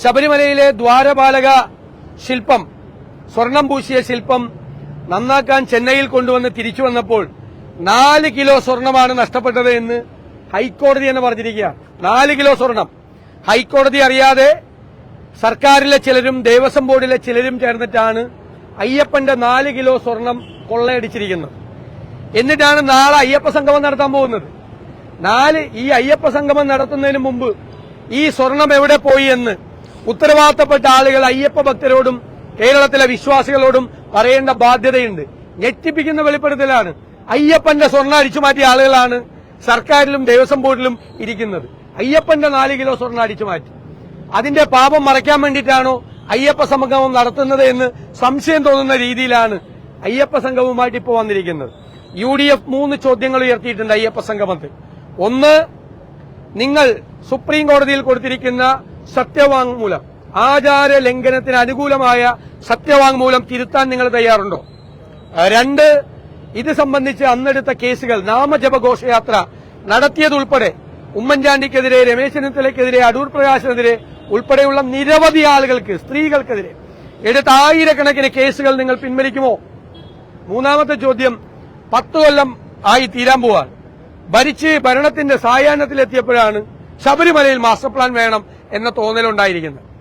ശബരിമലയിലെ ദ്വാരപാലക ശില്പം സ്വർണം പൂശിയ ശില്പം നന്നാക്കാൻ ചെന്നൈയിൽ കൊണ്ടുവന്ന് തിരിച്ചു വന്നപ്പോൾ നാല് കിലോ സ്വർണമാണ് നഷ്ടപ്പെട്ടത് എന്ന് ഹൈക്കോടതി എന്ന് പറഞ്ഞിരിക്കുക. നാല് കിലോ സ്വർണം. ഹൈക്കോടതി അറിയാതെ സർക്കാരിലെ ചിലരും ദേവസ്വം ബോർഡിലെ ചിലരും ചേർന്നിട്ടാണ് അയ്യപ്പന്റെ നാല് കിലോ സ്വർണം കൊള്ളയടിച്ചിരിക്കുന്നത്. എന്നിട്ടാണ് നാളെ അയ്യപ്പ സംഗമം നടത്താൻ പോകുന്നത്. നാല് ഈ അയ്യപ്പ സംഗമം നടത്തുന്നതിന് മുമ്പ് ഈ സ്വർണം എവിടെ പോയി എന്ന് ഉത്തരവാദിത്തപ്പെട്ട ആളുകൾ അയ്യപ്പ ഭക്തരോടും കേരളത്തിലെ വിശ്വാസികളോടും പറയേണ്ട ബാധ്യതയുണ്ട്. ഞെട്ടിപ്പിക്കുന്ന വെളിപ്പെടുത്തലാണ്. അയ്യപ്പന്റെ സ്വർണ അടിച്ചു മാറ്റിയ ആളുകളാണ് സർക്കാരിലും ദേവസ്വം ബോർഡിലും ഇരിക്കുന്നത്. അയ്യപ്പന്റെ നാല് കിലോ സ്വർണ അടിച്ചു മാറ്റി. അതിന്റെ പാപം മറയ്ക്കാൻ വേണ്ടിയിട്ടാണോ അയ്യപ്പ സംഗമം നടത്തുന്നത് എന്ന് സംശയം തോന്നുന്ന രീതിയിലാണ് അയ്യപ്പ സംഗമവുമായിട്ട് ഇപ്പോൾ വന്നിരിക്കുന്നത്. യു ഡി എഫ് മൂന്ന് ചോദ്യങ്ങൾ ഉയർത്തിയിട്ടുണ്ട് അയ്യപ്പ സംഗമത്തിൽ. ഒന്ന് നിങ്ങൾ സുപ്രീം കോടതിയിൽ കൊടുത്തിരിക്കുന്ന സത്യവാങ്മൂലം. ആചാര ലംഘനത്തിന് അനുകൂലമായ സത്യവാങ്മൂലം തിരുത്താൻ നിങ്ങൾ തയ്യാറുണ്ടോ? രണ്ട് ഇത് സംബന്ധിച്ച് അന്നെടുത്ത കേസുകൾ നാമജപ ഘോഷയാത്ര നടത്തിയതുൾപ്പെടെ ഉമ്മൻചാണ്ടിക്കെതിരെ രമേശ് ചെന്നിത്തലയ്ക്കെതിരെ അടൂർ പ്രകാശിനെതിരെ ഉൾപ്പെടെയുള്ള നിരവധി ആളുകൾക്ക് സ്ത്രീകൾക്കെതിരെ എടുത്ത ആയിരക്കണക്കിന് കേസുകൾ നിങ്ങൾ പിൻവലിക്കുമോ? മൂന്നാമത്തെ ചോദ്യം പത്ത് കൊല്ലം ആയി തീരാൻ പോവാൻ ഭരിച്ച് ഭരണത്തിന്റെ സായാഹ്നത്തിലെത്തിയപ്പോഴാണ് ശബരിമലയിൽ മാസ്റ്റർ പ്ലാൻ വേണം എന്ന തോന്നലുണ്ടായിരിക്കുന്നത്